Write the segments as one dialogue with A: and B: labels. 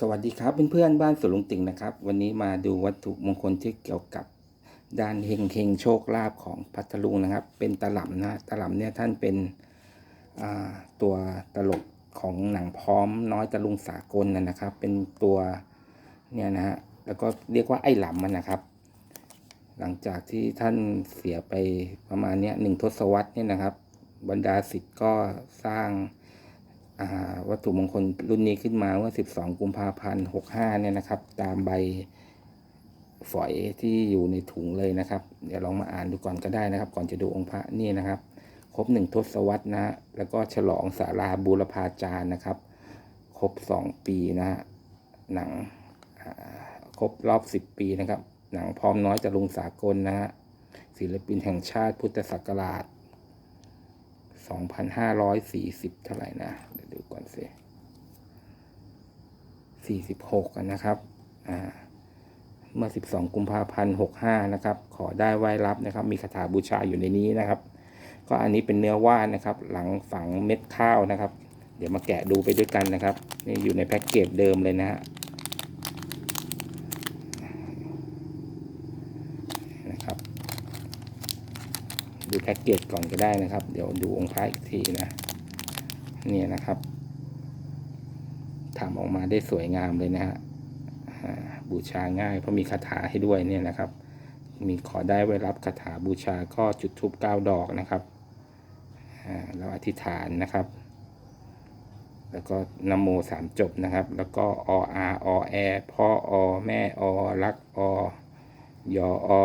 A: สวัสดีครับเพื่อนๆบ้านสวนลุงติ่งนะครับ วันนี้มาดูวัตถุมงคลที่เกี่ยวกับด้านเฮงเฮงโชคลาภของพัทลุงนะครับ เป็นตลับนะตลับเนี่ยท่านเป็นตัวตลกของหนังพร้อมน้อยตะลุงสากลนนะครับ เป็นตัวเนี่ยนะฮะแล้วก็เรียกว่าไอ้หลำมันนะครับ หลังจากที่ท่านเสียไปประมาณเนี้ยหนึ่งทศวรรษเนี่ยนะครับ บรรดาศิษย์ก็สร้าง วัตถุมงคลรุ่นนี้ขึ้นมาเมื่อ 12 กุมภาพันธ์ 65 เนี่ยนะครับ ตามใบฝอยที่อยู่ในถุงเลยนะครับ เดี๋ยวลองมาอ่านดูก่อนก็ได้นะครับ ก่อนจะดูองค์พระนี่นะครับ ครบหนึ่งทศวรรษนะฮะแล้วก็ฉลองสาราบูรพาจารย์นะครับ ครบ2ปีนะฮะหนังครบรอบ10ปีนะครับ หนังพร้อมน้อยจะลุงสากลนะฮะศิลปินแห่งชาติพุทธศักราช 2,540เท่าไหร่นะเดี๋ยวดูก่อนสิ46กันนะครับอ่าเมื่อ 12 กุมภาพันธ์ 65 นะครับ ขอได้ไหว้รับนะครับ มีคาถาบูชาอยู่ในนี้นะครับ ก็อันนี้เป็นเนื้อว่านนะครับ หลังฝังเม็ดข้าวนะครับ เดี๋ยวมาแกะดูไปด้วยกันนะครับ นี่อยู่ในแพ็กเกจเดิมเลยนะฮะ นะครับ ดูแพ็กเกจก่อนก็ได้นะครับ เดี๋ยวดูองค์พระอีกทีนะเนี่ยนะครับทำออกมาได้สวยงามเลยนะฮะบูชาง่ายเพราะมีคาถาให้ด้วยเนี่ยนะครับ มีขอได้ไว้รับคาถาบูชาก็จุดทูบเก้าดอกนะครับอ่าแล้วอธิษฐานนะครับ แล้วก็นโมสามจบนะครับ แล้วก็ออาอแอพ่ออแม่อรักอยออ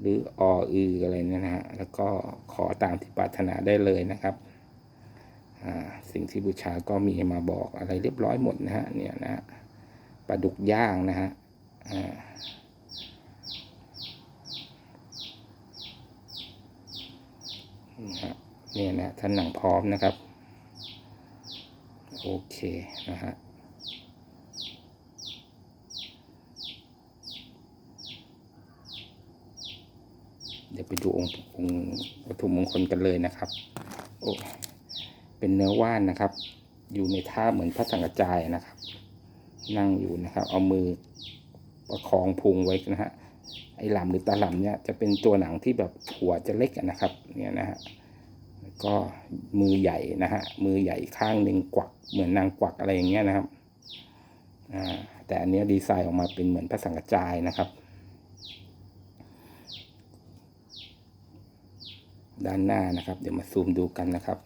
A: หรือออืออะไรเนี่ยนะฮะแล้วก็ขอตามที่ปรารถนาได้เลยนะครับสิ่งที่บูชาก็มีมาบอกอะไรเรียบร้อยหมดนะฮะเนี่ยนะฮะปลาดุกย่างนะฮะเนี่ยนะท่านหนังพร้อมนะครับ โอเคนะฮะ ยวไปดูองค์องค์วัตถุมงคลกันเลยนะครับโอ้เป็นเนื้อว่านนะครับ อยู่ในท่าเหมือนพระสังกจายนะครับ นั่งอยู่นะครับ เอามือประคองพุงไว้นะฮะไอ้หลำหรือตาหลำเนี่ยจะเป็นตัวหนังที่แบบหัวจะเล็กนะครับ เนี่ยนะฮะก็มือใหญ่นะฮะมือใหญ่ข้างหนึ่งกวักเหมือนนางกวักอะไรอย่างเงี้ยนะครับอ่าแต่อันเนี้ยดีไซน์ออกมาเป็นเหมือนพระสังกจายนะครับ ด้านหน้านะครับ เดี๋ยวมาซูมดูกันนะครับ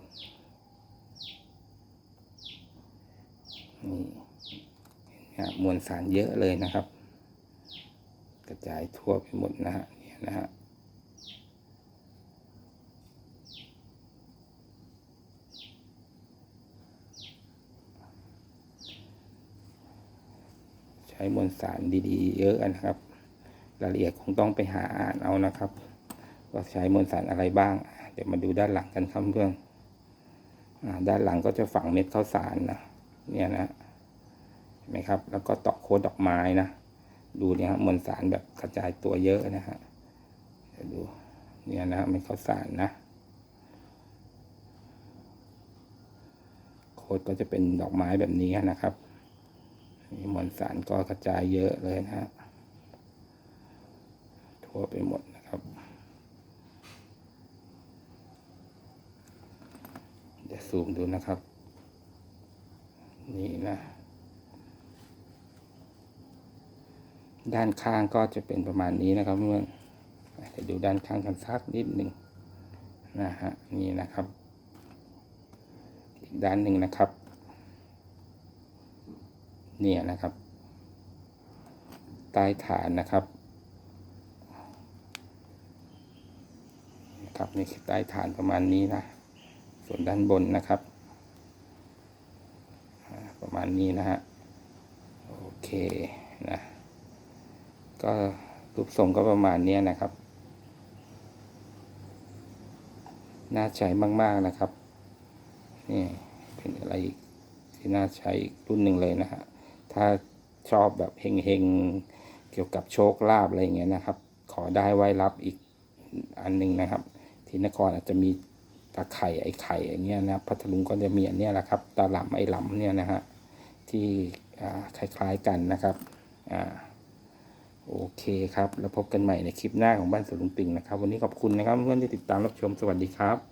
A: นี่นะมวลสารเยอะเลยนะครับ กระจายทั่วไปหมดนะฮะเนี่ยนะฮะใช้มวลสารดีๆ เยอะนะครับ รายละเอียดคงต้องไปหาอ่านเอานะครับ ว่าใช้มวลสารอะไรบ้าง เดี๋ยวมาดูด้านหลังกันครับเพื่อนด้านหลังก็จะฝังเม็ดข้าวสารนะเนี่ยนะเห็นไหมครับ แล้วก็ตอกโค้ดดอกไม้นะดูเนี่ยครับมวลสารแบบกระจายตัวเยอะนะฮะเดี๋ยวดูเนี่ยนะเม็ดข้าวสารนะโค้ดก็จะเป็นดอกไม้แบบนี้นะครับมวลสารก็กระจายเยอะเลยนะฮะทั่วไปหมดนะครับ เดี๋ยวซูมดูนะครับ นี่นะ ด้านข้างก็จะเป็นประมาณนี้นะครับเพื่อนเดี๋ยวดูด้านข้างกันสักนิดหนึ่งนะฮะนี่นะครับ อีกด้านหนึ่งนะครับ เนี่ยนะครับ ใต้ฐานนะครับครับนี่คือใต้ฐานประมาณนี้นะ ส่วนด้านบนนะครับ ประมาณนี้นะฮะ โอเคนะ ก็รูปทรงก็ประมาณนี้นะครับ น่าใช้มาก ๆนะครับ นี่เป็นอะไรที่น่าใช้อีกรุ่นหนึ่งเลยนะฮะ ถ้าชอบแบบเฮงๆ เกี่ยวกับโชคลาภอะไรอย่างเงี้ยนะครับ ขอได้ไว้รับอีกอันหนึ่งนะครับ ที่นครอาจจะมี ตาไข่ไอไข่อย่างเงี้ยนะพัทลุงก็จะมีอันเนี้ยแหละครับตาหลำไอหลำเนี่ยนะฮะที่คล้ายๆกันนะครับอ่าโอเคครับ แล้วพบกันใหม่ในคลิปหน้าของบ้านสวนลุงติ่งนะครับ วันนี้ขอบคุณนะครับเพื่อนที่ติดตามรับชมสวัสดีครับ